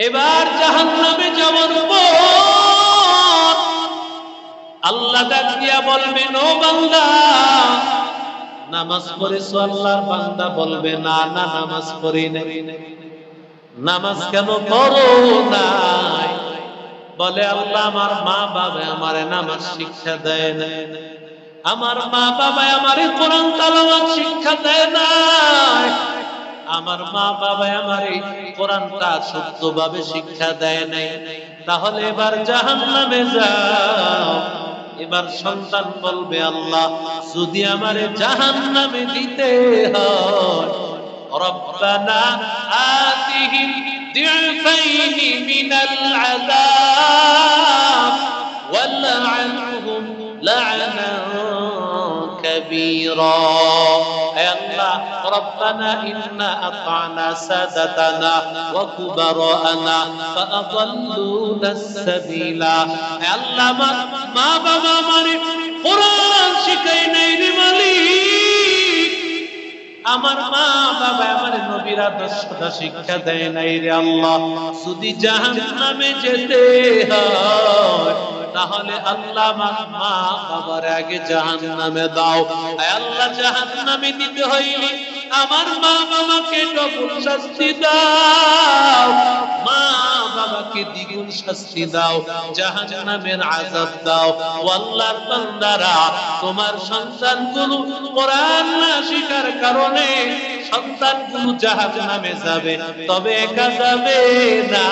এবার জাহান নামে যাওয়ার পর আল্লাহ দিয়া বলবেন ও বান্দা, নামাজ পড়েছো আল্লাহর বান্দা? বলবে, না না, নামাজ পড়ি নাই। নামাজ কেন পড়ো নাই? বলে, আল্লাহ আমার মা বাবা আমারে নামাজ শিক্ষা দেয় না আমার মা বাবা আমারে কোরআন তালাওয়াত শিক্ষা দেয় না আমার মা বাবা আমার এই কোরআনটা সত্যভাবে শিক্ষা দেয় নাই। তাহলে এবার জাহান নামে যাও। এবার সন্তান বলবে, আল্লাহ, যদি আমারে জাহান নামে দিতে হয়, রব্বানা আতিহিম দিফাইনি মিনাল আযাব, ওয়াল'আনহুম লা'না কাবীরা। ربنا إنا أطعنا سادتنا وكبراءنا فأضلونا السبيل أي الله ما ما بابا ماري قرآن شكينا مالك আমার মা বাবা আমার নবীর আদর্শটা শিক্ষা দেয় নাই রে আল্লাহ যদি জাহান্নামে যেতে হয় তাহলে আল্লাহ মা বাবার আগে জাহান্নামে দাও। আল্লাহ, জাহান্নামে দিতে হইলে আমার মা বাবাকে ডবল শাস্তি দাও। মা বাবাকে দ্বিগুণ শাস্তি দাও, জাহান্নামের আযাব দাও। আল্লাহর বান্দারা, তোমার সন্তানগুলো কোরআন না শিকার কারণে সন্তানগুলো জাহান্নামে যাবে, তবে একা যাবে না।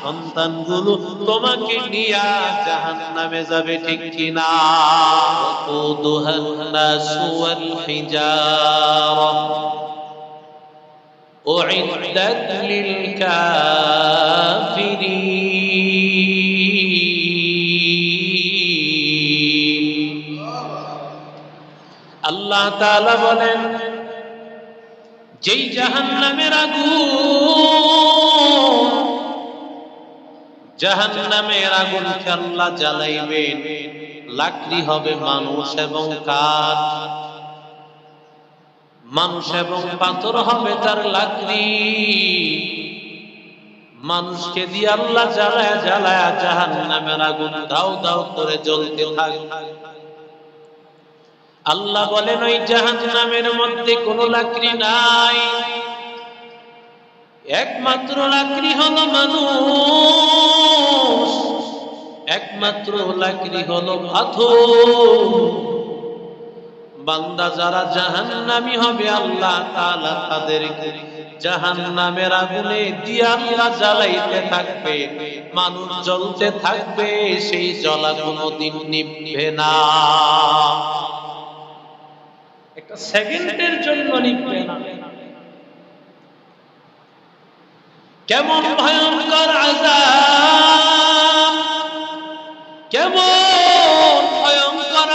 সন্তানগুলো তোমাকে নিয়ে জাহান্নামে যাবে ঠিক কিনা وقودها الناس والحجارة أعدت للكافرين আল্লাহ তাআলা বলেন যেই জাহান্নামের আগুন জাহান্নামের আগুনকে আল্লাহ জ্বালাইবেন? লাকড়ি হবে মানুষ এবং কাঠ। মানুষ এবং পাথর হবে তার লাকড়ি। মানুষকে দিয়ে আল্লাহ জ্বালায় জ্বালায় জাহান্নামের আগুন দাও দাও করে জ্বলতে থাকে। আল্লাহ বলেন, ওই জাহান নামের মধ্যে কোনো লাকড়ি নাই। একমাত্র লাকড়ি হলো মানুষ, একমাত্র লাকড়ি হলো পাথর। বান্দা যারা জাহান্নামী হবে, আল্লাহ তাআলা তাদেরকে জাহান্নামের আগুনে দিয়ে জ্বালাইতে থাকবে, মানুষ জ্বলতে থাকবে, সেই জ্বলা কোনোদিন নিভবে না। একটা সেকেন্ডের জন্য নিভবে না। কেমন ভয়ঙ্কর আযাব কেমন ভয়ঙ্কর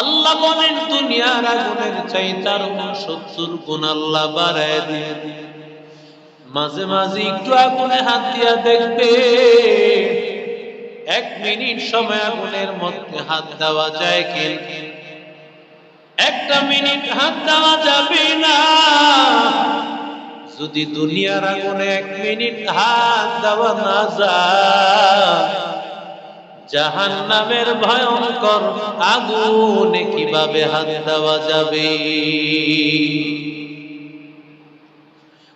আল্লাহ বলেন, দুনিয়ার আগুনের চাইতার সত্তর গুণ আল্লাহ বাড়ায় দিয়ে মাঝে মাঝে একটু আগুনে হাত দিয়া দেখবে, এক মিনিট সময় আগুনের মধ্যে হাত দেওয়া যায় কি একটা মিনিট হাত দেওয়া যাবে না। যদি দুনিয়ার আগুনে এক মিনিট হাত দেওয়া না যায় জাহান নামের ভয়ঙ্কর আগুনে কীভাবে হাত দেওয়া যাবে?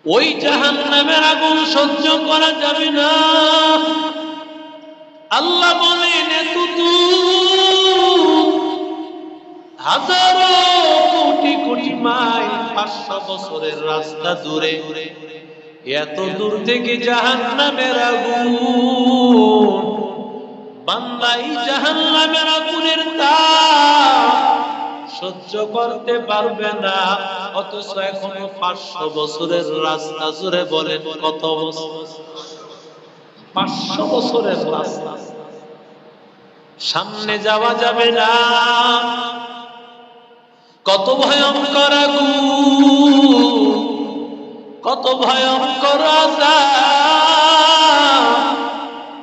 ওই জাহান নামের আগুন সহ্য করা যাবে না। আল্লাহ বলেন এত হাজারো কোটি মাইল পাঁচশো বছরের রাস্তা দূরে। এত দূর থেকে জাহান নামের আগুন। জাহান নামের আগুনের সহ্য করতে পারবে না। অথচ এখনও পাঁচশো বছরের রাস্তা জুড়ে বলেন কত বছর পাঁচশো বছরের রাস্তা। সামনে যাওয়া যাবে না। কত ভয়ঙ্কর কত ভয়ঙ্কর।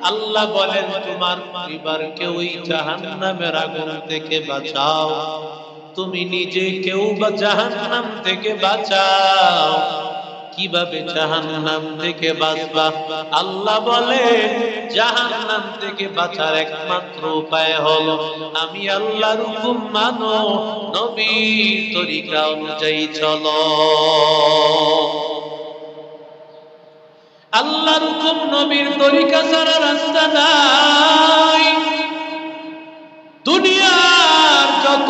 আল্লাহ বলেন, তোমার পরিবারকে ওই জাহান্নামের আগুন থেকে বাঁচাও তুমি নিজে কেউ বা জাহান্নাম থেকে বাঁচাও কীভাবে জাহান্নাম থেকে বাঁচবা? আল্লাহ বলে, জাহান্নাম থেকে বাঁচার একমাত্র উপায় হলো, আমি আল্লাহর হুকুম মানো, নবীর তরিকা অনুযায়ী চলো। আল্লাহর হুকুম নবীর তরিকা ছাড়া রাস্তা নাই। দুনিয়ার যত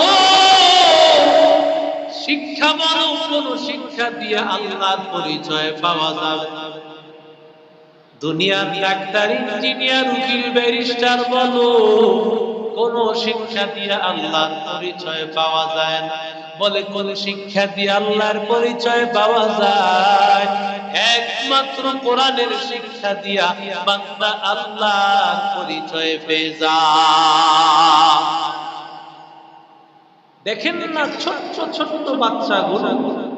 শিক্ষা বলো কোন শিক্ষা দিয়ে আল্লাহর পরিচয় পাওয়া যাবে দুনিয়ার ডাক্তার, ইঞ্জিনিয়ার, উকিল, ব্যারিস্টার বলো, কোন শিক্ষা দিয়ে আল্লাহর পরিচয় পাওয়া যায় না। বলে কোন শিক্ষা দিয়ে আল্লাহর পরিচয় পাওয়া যায়। একমাত্র কোরআনের শিক্ষা দিয়া বান্দা আল্লাহর পরিচয় পেয়ে যায়। দেখেন না ছোট্ট ছোট্ট বাচ্চা বাচ্চাগুলো।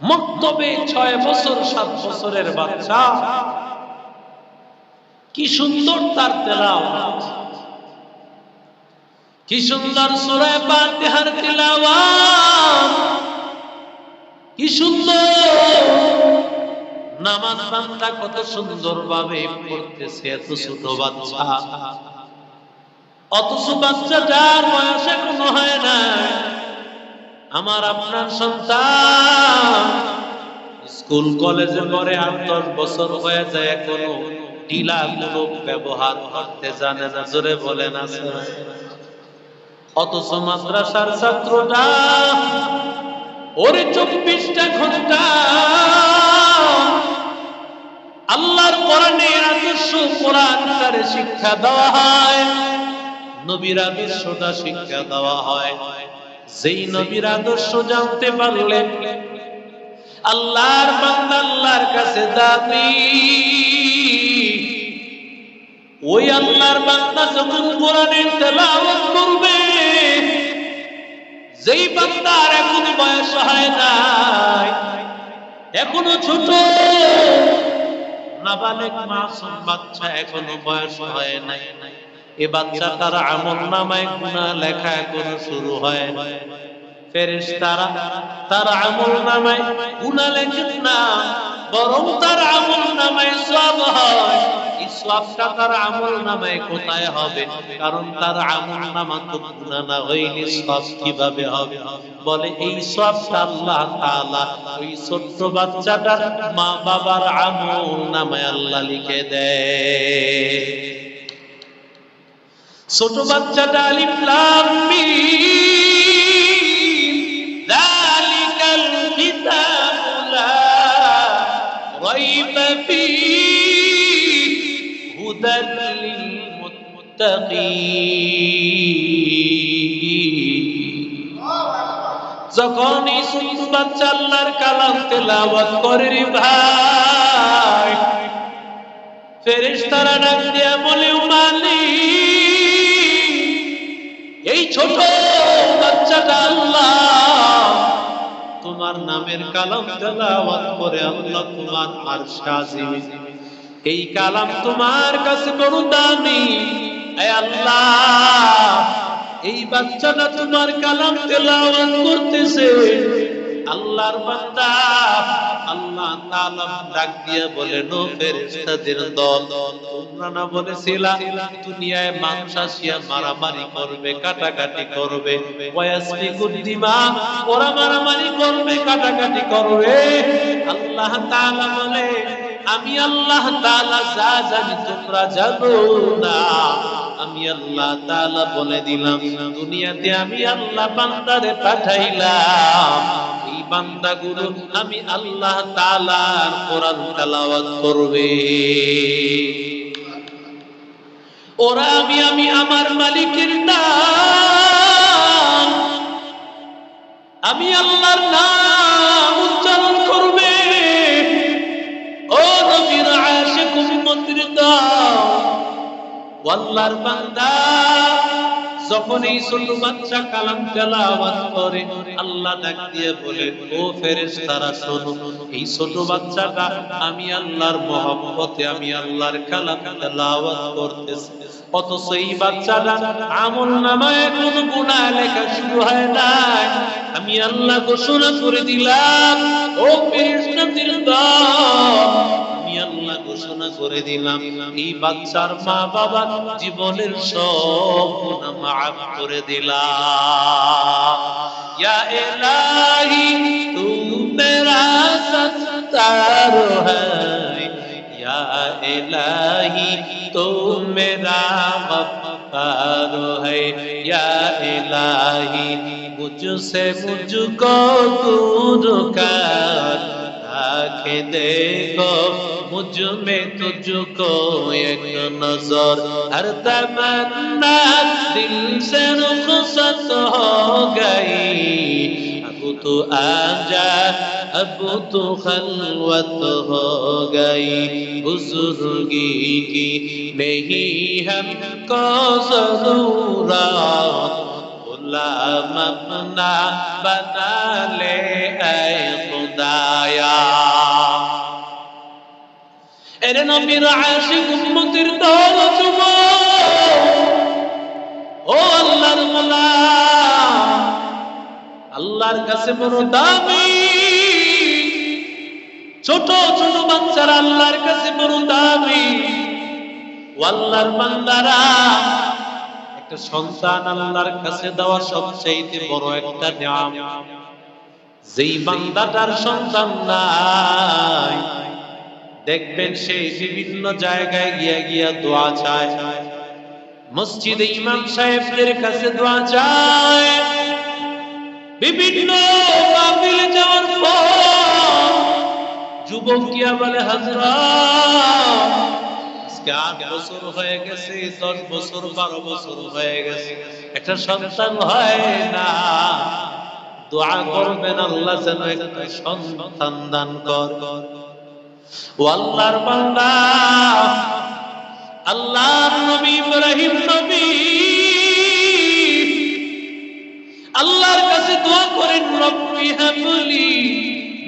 মক্তবে ছয় বছর, সাত বছরের বাচ্চা। কি সুন্দর তার তেলাওয়াত। কি সুন্দর সূরা ফাতিহার তেলাওয়াত। কি সুন্দর। নামাজ বান্দা কত সুন্দর ভাবে পড়তেছে, এত ছোট বাচ্চা। অথচ বাচ্চাটার বয়স এখনও হয় না আমার আপনার সন্তান স্কুল, কলেজে পরে আট দশ বছর হয়ে যায় এখনও ঢিলা গুলো ব্যবহার করতে জানে না, জোরে বলে না অথচ মাদ্রাসার ছাত্রটা ওরে চব্বিশটা ঘণ্টা আল্লাহর কোরআনের আদর্শ, কোরআন তারে শিক্ষা দেওয়া হয়, নবীর আদর্শটা শিক্ষা দেওয়া হয়। যেই নবীর আদর্শ জানতে পারলেন আল্লাহর বান্দা আল্লাহর কাছে দাবি। ওই আল্লাহর বান্দা যখন কোরআনের তেলাওয়াত করবে, যেই বান্দার এখন বয়স হয় নাই, এখনও ছোট, নাবালেক মাসুম বাচ্চা এখনও বয়স হয় নাই। এ বাচ্চা তার আমল নামায় গুণা লেখা এখনও শুরু হয়। ফেরেশতারা তার আমল নামায় গুণা লেখেন না, বরং তার আমল নামায় সব হয়। তার হবে? কারণ তার নামা তো কীভাবে হবে? বলে, এই আল্লাহ ছোট্ট বাচ্চাটার মা বাবার আমল নামায় আল্লাহ লিখে দেয়। ছোট বাচ্চাটা আলিফ যখন এই কালাম তেলাওয়াত করে রে ভাই, ফেরেশতারা ডাক দিয়া বলে মালিক ছোট বাচ্চাটা আল্লাহ। তোমার নামের কালাম তেলাওয়াত করে আল্লাহ তোমার আরশ আজিম এই কালাম তোমার কাছে কোনো দামি। এ আল্লাহ, এই বাচ্চাটা তোমার কালাম তেলাওয়াত করতেছে। আল্লাহর বান্দা। আল্লাহ তাআলা ডাক দিয়ে বলেন, ও ফেরেশতাদের দল, তোমরা না বলেছিলা, দুনিয়ায় মানুষ আসিয়া মারামারি করবে, কাটাকাটি করবে। ওয়াসফিকুদ দিমা, ওরা মারামারি করবে, কাটাকাটি করবে। আল্লাহ তাআলা বলে, আমি আল্লাহ তাআলা যা জানি তোমরা জানো না। আমি আল্লাহ তাআলা বলে দিলাম, দুনিয়াতে আমি আল্লাহ বান্দারে পাঠাইলাম। বান্দাগুলো, আমি আল্লাহ তাআলার কোরআন তেলাওয়াত করবে। ওরা আমি আমি আমার মালিকের নাম, আমি আল্লাহর নাম উচ্চারণ করবে। ও নবীর আশিক উম্মতের দাও আল্লাহর বান্দা। যখন এই ছোট বাচ্চা কালাম তেলাওয়াত করে, আল্লাহ ডাক দিয়ে বলে, ও ফেরেশতারা, শোনো, এই ছোট বাচ্চাটা আমি আল্লাহর মহব্বতে, আমি আল্লাহর কালাম তেলাওয়াত করতেছি। অথচ এই বাচ্চাটা আমল নামায় কোনো গুনাহ লেখা শুরু হয় নাই। আমি আল্লাহ ঘোষণা করে দিলাম, ও ফেরেশতাদের দল আমি আল্লাহ ঘোষণা করে দিলাম, এই বাচ্চার মা বাবার জীবনের সব গুণা মাফ করে দিলাম। এলাহি তু সে आंखें देखो मुझ में तुझको एक नजर हर तमन्ना दिल से रुखसत हो गई अब तो आजा अब तो खलवत हो गई बुजुर्गी की नहीं हमको जरूरत गुलाम अपना बना ले ऐ खुदाया এরে নবীর আশিক উম্মতের দল ও আল্লাহর গোলাম আল্লাহর কাছে বড় দামি। ছোট ছোট বাচ্চারা আল্লাহর কাছে বড় দামি। আল্লাহর বান্দারা, একটা সন্তান আল্লাহর কাছে দেওয়া সবচেয়ে বড় একটা নিয়াম। যেই বান্দাটার সন্তান নাই দেখবেন সে বিভিন্ন জায়গায় গিয়া গিয়া দোয়া চায়। মসজিদে ইমাম সাহেবদের কাছে দোয়া চায়। বিভিন্ন যুবক গিয়া বলে হযরত আজকে বছর হয়ে গেছে, দশ বছর, বারো বছর হয়ে গেছে। একটা সন্তান হয় না। দোয়া করবেন, আল্লাহ যেন সন্তান দান কর। ও আল্লাহর বান্দা, আল্লাহর নবী ইব্রাহিম নবী, আল্লাহর কাছে দোয়া করেন, রব্বি হাবলি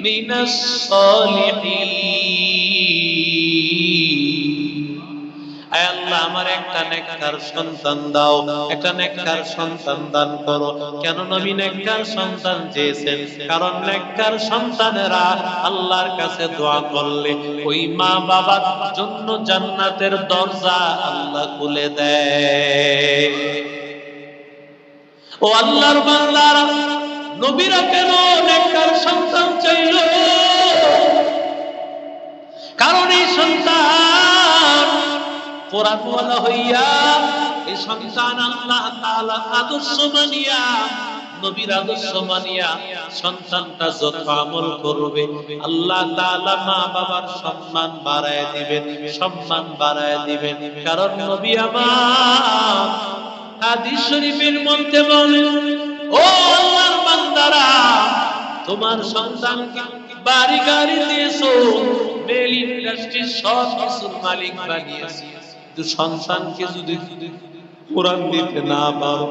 মিনাস সলিহিন। আল্লাহ আমার একটা নেককার সন্তান দাও, একটা নেককার সন্তান দান করো। কেন নবী নেককার সন্তান চেয়েছেন কারণ নেককার সন্তানেরা আল্লাহর কাছে দোয়া করলে ওই মা বাবার জন্য জান্নাতের দরজা আল্লাহ খুলে দেয়। ও আল্লাহর বান্দারা, নবীরা কেন নেককার সন্তান চাইল? কারণ এই সন্তান সন্তান সম্মান বাড়ায় দিবেন, সম্মান বাড়ায় দিবেন। কারণ নবী আমার শরীফের মধ্যে বলেন, ও বান্দারা, তোমার সন্তানকে বাড়ি গাড়ি দিয়েছ, মেল ইন্ডাস্ট্রি সব কিছুর মালিক বানিয়েছি। কিন্তু সন্তানকে যদি কোরআন দিতে না পারো,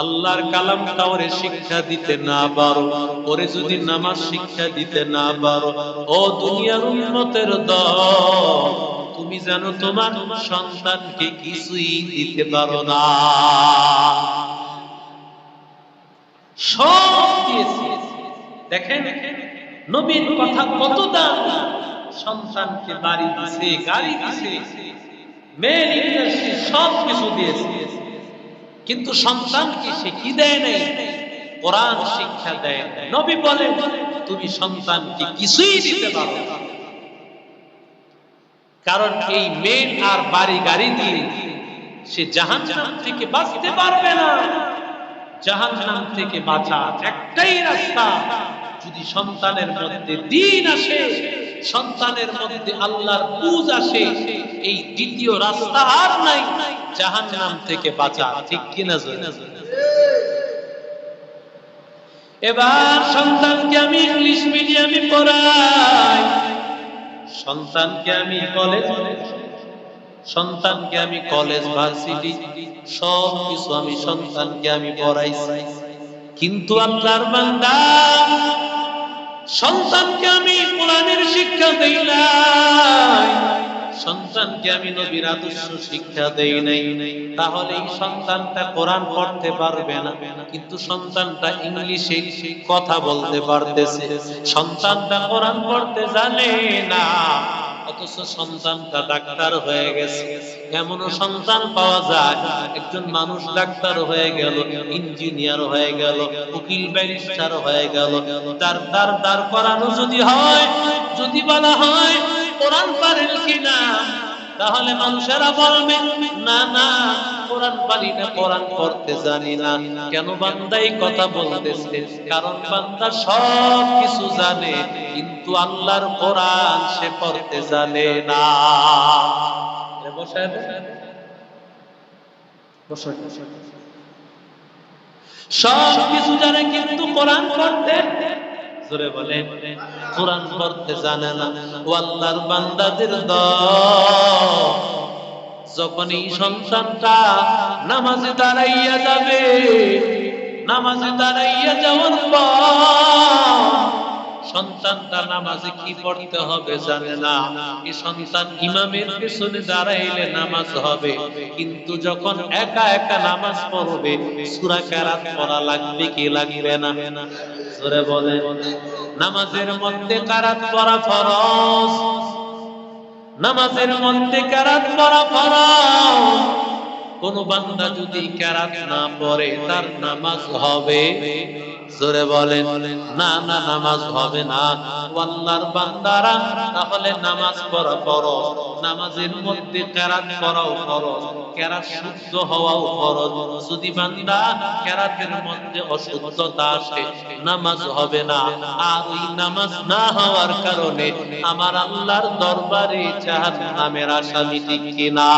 আল্লাহর কালামটা ওরে শিক্ষা দিতে না পারো, ওরে যদি নামাজ শিক্ষা দিতে না পারো, ও দুনিয়ার উন্নতের দল, তুমি জানো তোমার সন্তানকে কিছুই দিতে পারো না। সব দিয়েছি। দেখেন, নবীর কথা কত দাম সন্তানকে বাড়ি দিছে, গাড়ি দিছে। সব কিছু দিয়েছে। কিন্তু সন্তানকে সে কি দেয় নাই? কোরআন শিক্ষা দেয় নবী তুমি সন্তানকে কিছুই দিতে পারো কারণ এই মেন আর বাড়ি গাড়ি দিয়ে সে জাহান্নাম থেকে বাঁচতে পারবে না। জাহান্নাম থেকে বাঁচা একটাই রাস্তা, যদি সন্তানের মধ্যে দিন আসে সন্তানের মধ্যে আল্লাহর বুঝ আসে, এই দ্বিতীয় রাস্তা আর নাই, জাহান্নাম থেকে বাঁচা, ঠিক কিনা এবার সন্তানকে আমি ইংলিশ মিডিয়ামে পড়াই। সন্তানকে আমি কলেজ সন্তানকে আমি কলেজ, ভার্সিটি, সব কিছু আমি সন্তানকে আমি পড়াইছি। কিন্তু আল্লাহর বান্দা, সন্তানকে আমি কোরআনের দেই নাই সন্তান সন্তানকে আমি নবীর আদর্শ শিক্ষা দেই নাই। তাহলে এই সন্তানটা কোরআন পড়তে পারবে না, কিন্তু সন্তানটা ইংলিশে কথা বলতে পারতেছে। সন্তানটা কোরআন পড়তে জানে না অথচ সন্তানটা ডাক্তার হয়ে গেছে। এমনও সন্তান পাওয়া যায়, একজন মানুষ ডাক্তার হয়ে গেল, ইঞ্জিনিয়ার হয়ে গেল, উকিল ব্যারিস্টার হয়ে গেল। তার তার দাঁড় করানো যদি হয়, যদি বলা হয়, কোরআন পারেন কিনা? তাহলে মানুষেরা বলবে, না না, কোরআন পারি না কোরআন পড়তে জানি না। কেন বান্দাই কথা বলতেছে? কারণ বান্দা সব কিছু জানে, কিন্তু আল্লাহর কোরআন সে পড়তে জানে না। সব কিছু জানে, কিন্তু কোরআন পড়তে জোরে বলে কোরআন পড়তে জানে না। ও আল্লাহর বান্দাদের দল। যখন এই সন্তানটা নামাজে দাঁড়াইয়া যাবে, নামাজে দাঁড়াইয়া যাওয়ার পর সন্তানটা নামাজে কি পড়তে হবে জানে না। এই সন্তান ইমামের পেছনে দাঁড়াইলে নামাজ হবে, কিন্তু যখন একা একা নামাজ পড়বে, সূরা কেরাত পড়া লাগবে কি লাগবে না? জোরে বলে নামাজের মধ্যে কারাত পড়া ফরজ? নামাজের মধ্যে কারাত পড়া ফরজ। কোন বান্দা যদি কেরাত না পড়ে, তার নামাজ হবে। জোরে বলেন, না না, নামাজ হবে না। আল্লাহর বান্দারা, তাহলে নামাজ পড়া ফরজ। নামাজের মধ্যে কেরাত পড়াও ফরজ। কেরাত শুদ্ধ হওয়াও ফরজ। যদি বান্দা কেরাতের মধ্যে অশুদ্ধতা আসে, নামাজ হবে না। আর ওই নামাজ না হওয়ার কারণে আমার আল্লাহর দরবারে জাহান্নামের আসামি ঠিক কিনা?